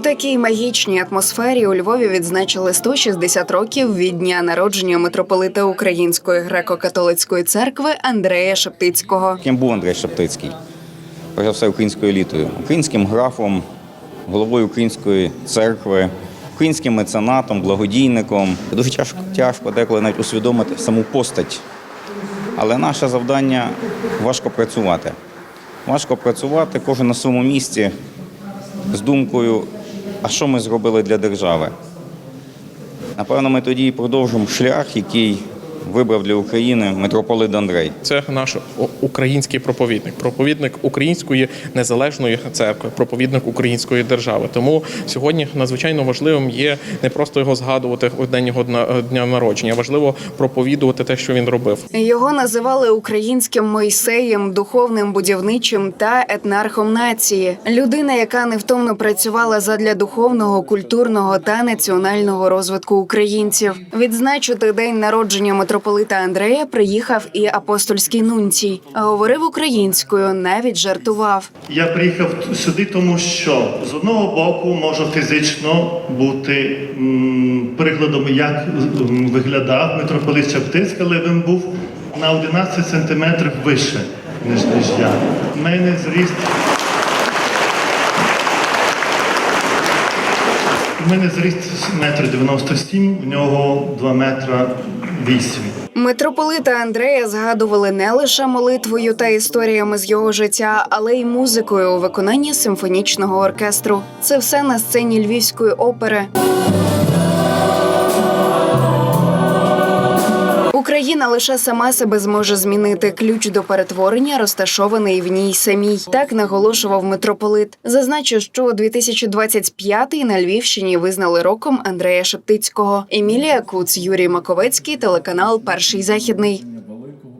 такій магічній атмосфері у Львові відзначили 160 років від дня народження митрополита Української греко-католицької церкви Андрея Шептицького. Ким був Андрей Шептицький? Перш за все, українською елітою, українським графом, головою української церкви, українським меценатом, благодійником. Дуже тяжко, тяжко деколи навіть усвідомити саму постать. Але наше завдання важко працювати. Важко працювати кожен на своєму місці з думкою, а що ми зробили для держави. Напевно, ми тоді продовжимо шлях, який вибрав для України митрополит Андрей. Це наш український проповідник, проповідник української незалежної церкви, проповідник української держави. Тому сьогодні надзвичайно важливим є не просто його згадувати у день його дна- дня народження, а важливо проповідувати те, що він робив. Його називали українським Мойсеєм, духовним будівничим та етнархом нації. Людина, яка невтомно працювала задля духовного, культурного та національного розвитку українців. Відзначити день народження митрополита Андрея приїхав і апостольський нунцій. Говорив українською, навіть жартував. Я приїхав сюди, тому що з одного боку можу фізично бути прикладом, як виглядав митрополит Шептицький, але він був на 11 сантиметрів вище, ніж, ніж я. У мене зріст. У мене зріст метр 97, в нього 2 метра 8. Митрополита Андрея згадували не лише молитвою та історіями з його життя, але й музикою у виконанні симфонічного оркестру. Це все на сцені Львівської опери. Україна лише сама себе зможе змінити. Ключ до перетворення розташований в ній самій. Так наголошував митрополит. Зазначу, що 2025-й на Львівщині визнали роком Андрея Шептицького. Емілія Куц, Юрій Маковецький, телеканал Перший західний.